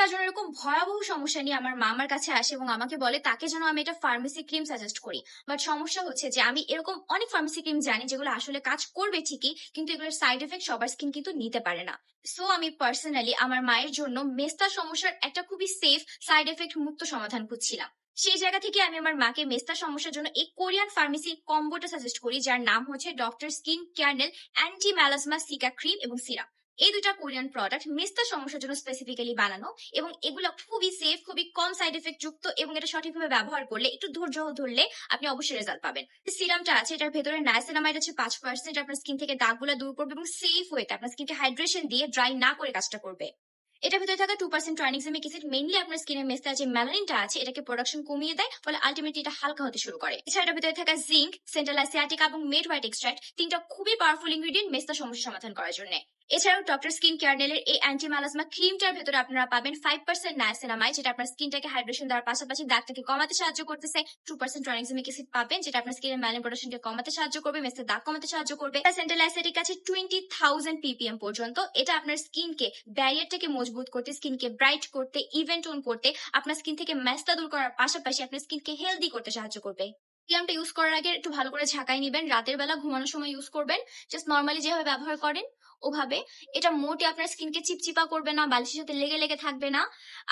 মেস্তার জন্য এরকম ভয়াবহ সমস্যা নিয়ে আমার মামার কাছে আসে এবং আমাকে বলে, তাকে যেন আমি একটা ফার্মেসি ক্রিম সাজেস্ট করি। বাট সমস্যা হচ্ছে যে আমি এরকম অনেক ফার্মেসি ক্রিম জানি যেগুলো আসলে কাজ করবে ঠিকই, কিন্তু এগুলোর সাইড এফেক্ট সবার স্কিন কিন্তু নিতে পারে না। সো আমি পার্সোনালি আমার মায়ের জন্য মেস্তা সমস্যার একটা খুবই সেফ সাইড এফেক্ট মুক্ত সমাধান খুঁজছিলাম। সেই জায়গা থেকে আমি আমার মাকে মেস্তা সমস্যার জন্য এই কোরিয়ান ফার্মেসি কম্বোটা সাজেস্ট করি, যার নাম হচ্ছে ডক্টর স্কিন কেয়ারনেল অ্যান্টি ম্যালাজমা সিকা ক্রিম এবং সিরাম এই দুটা কোরিয়ান প্রোডাক্ট মেস্তা সমস্যার জন্য স্পেসিফিক্যালি বানানো এবং এগুলো খুবই সেফ খুবই কম সাইড এফেক্ট যুক্ত এবং এটা সঠিকভাবে ব্যবহার করলে, একটু ধৈর্য ধরলে আপনি অবশ্যই রেজাল্ট পাবেন। সিরামটা আছে, এটার ভেতরে নাইসেনামাইড আছে পাঁচ পার্সেন্ট আপনার স্কিন থেকে দাগগুলো দূর করবে এবং সেফ ওয়েতে আপনার স্কিনকে হাইড্রেশন দিয়ে ড্রাই না করে কাজটা করবে। এটার ভিতরে থাকা two percent tranexamic acid mainly আপনার স্কিনের মেস্তা যে ম্যালানিনটা আছে, এটাকে প্রোডাকশন কমিয়ে দেয়, ফলে আলটিমেটলি এটা হালকা হতে শুরু করে। এছাড়া এটার ভিতরে থাকা জিঙ্ক সেন্ট্রাল অ্যাসিয়াটিক এবং মেড হোয়াইট এক্সট্রাক্ট তিনটা খুবই পাওয়ারফুল ইনগ্রিডিয়েন্ট মেস্তা সমস্যা সমাধান করার জন্য। এছাড়াও ডক্টর স্কিন কেয়ারনেলের এই অ্যান্টি ম্যালাজমা ক্রিমটার ভেতরে আপনারা পাবেন ফাইভ পার্সেন্ট নায়াসিনামাইড যেটা আপনার স্কিনটাকে হাইড্রেশন দেওয়ার পাশাপাশি দাগটাকে কমাতে সাহায্য করতেছে। টু পার্সেন্ট ট্রাইনিক্সামিক অ্যাসিড পাবেন, যেটা আপনার স্কিনের ম্যালিন প্রোডাকশনকে কমাতে সাহায্য করবে মেস্তের দাগ কমাতে সাহায্য করবে। সেন্ট্রাল অ্যাসিডিক আছে টোয়েন্টি থাউজেন্ড পিপিএম পর্যন্ত। এটা আপনার স্কিনকে ব্যারিয়ারটাকে মজবুত করতে স্কিনকে ব্রাইট করতে ইভেন্ট টোন করতে, আপনার স্কিন থেকে ম্যাস্তা দূর করার পাশাপাশি আপনার স্কিনকে হেলদি করতে সাহায্য করবে। সিরামটা ইউজ করার আগে একটু ভালো করে ঝাঁকাই নেবেন। রাতের বেলা ঘুমানোর সময় ইউজ করবেন। জাস্ট নর্মালি যেভাবে ব্যবহার করেন ওভাবে, এটা মোটে আপনার স্কিনকে চিপচিপা করবে না, বালিশের সাথে লেগে লেগে থাকবে না।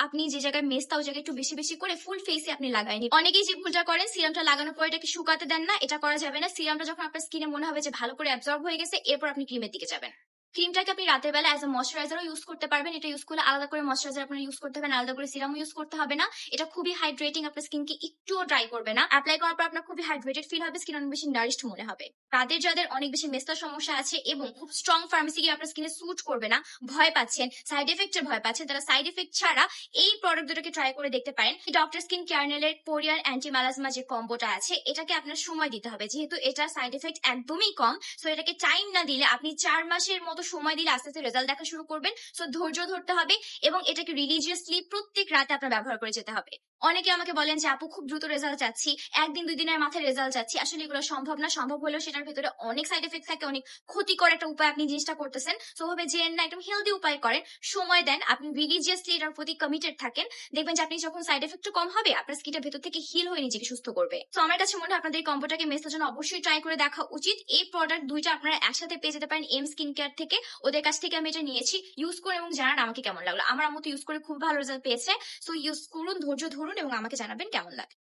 আপনি যে জায়গায় মেস্তা ওই জায়গায় একটু বেশি বেশি করে ফুল ফেসে আপনি লাগাই নিন অনেকেই যে ভুলটা করেন সিরামটা লাগানোর পর এটাকে শুকাতে দেন না, এটা করা যাবে না। সিরামটা যখন আপনার স্কিনে মনে হবে যে ভালো করে অ্যাবজর্ব হয়ে গেছে, এরপর আপনি ক্রিমের দিকে যাবেন। ক্রিমটাকে আপনি রাতের বেলা অ্যাজ এ ময়শ্চারাইজারও ইউজ করতে পারবেন। এটা ইউজ করলে আলাদা করে ময়শ্চারাইজার আপনার ইউজ করতে হবে আলাদা করে সিরামও ইউজ করতে হবে না। এটা খুবই হাইড্রেটিং আপনার স্কিনকে একটুও ড্রাই করবে না। অ্যাপ্লাই করার পর আপনার খুবই হাইড্রেটেড ফিল হবে স্কিন অনেক বেশি নারিশড মনে হবে। তাদের যাদের অনেক বেশি মেস্তার সমস্যা আছে এবং খুব স্ট্রং ফার্মেসি কি আপনার স্কিনে স্যুট করবে না, ভয় পাচ্ছেন সাইড এফেক্টের ভয় পাচ্ছেন, তারা সাইড এফেক্ট ছাড়া এই প্রোডাক্ট দুটোকে ট্রাই করে দেখতে পারেন। ডক্টর স্কিন কেয়ারনেলের কোরিয়ান অ্যান্টি ম্যালাজমা যে কম্বোটা আছে, এটাকে আপনার সময় দিতে হবে। যেহেতু এটা সাইড এফেক্ট একদমই কম সো এটাকে টাইম না দিলে আপনি চার মাসের মতো সময় দিলে আস্তে আস্তে রেজাল্ট দেখা শুরু করবেন। সো ধৈর্য ধরতে হবে এবং এটাকে রিলিজিয়াসলি প্রত্যেক রাতে আপনার ব্যবহার করে যেতে হবে। অনেকে আমাকে বলেন যে, আপু, খুব দ্রুত রেজাল্ট চাচ্ছি একদিন, দুই দিনের মাথায় রেজাল্ট চাচ্ছি আসলে এগুলো সম্ভব না। সম্ভব হলেও সেটার ভিতরে অনেক সাইড এফেক্ট থাকে, অনেক ক্ষতিকর একটা উপায় আপনি জিনিসটা করতেছেন। সো ভাবে যে না একদম হেলদি উপায় করেন, সময় দেন। আপনি রিলিজিয়াসলি এটার প্রতি কমিটেড থাকেন। দেখবেন যে, আপনি যখন সাইড এফেক্ট কম হবে, আপনার স্কিনটা ভেতর থেকে হিল হয়ে নিজেকে সুস্থ করবে। তো আমার কাছে মনে হয় আপনাদের কম্বোটাকে মেসের জন্য অবশ্যই ট্রাই করে দেখা উচিত। এই প্রোডাক্ট দুইটা আপনারা একসাথে পেয়ে যেতে পারেন এম স্কিন কেয়ার থেকে। ওদের কাছ থেকে আমি এটা নিয়েছি। ইউজ করে এবং জানান আমাকে কেমন লাগল। আমার আম্মু তো ইউজ করে খুব ভালো রেজাল্ট পেয়েছে। সো ইউজ করুন, ধৈর্য ধরুন এবং আমাকে জানাবেন কেমন লাগে।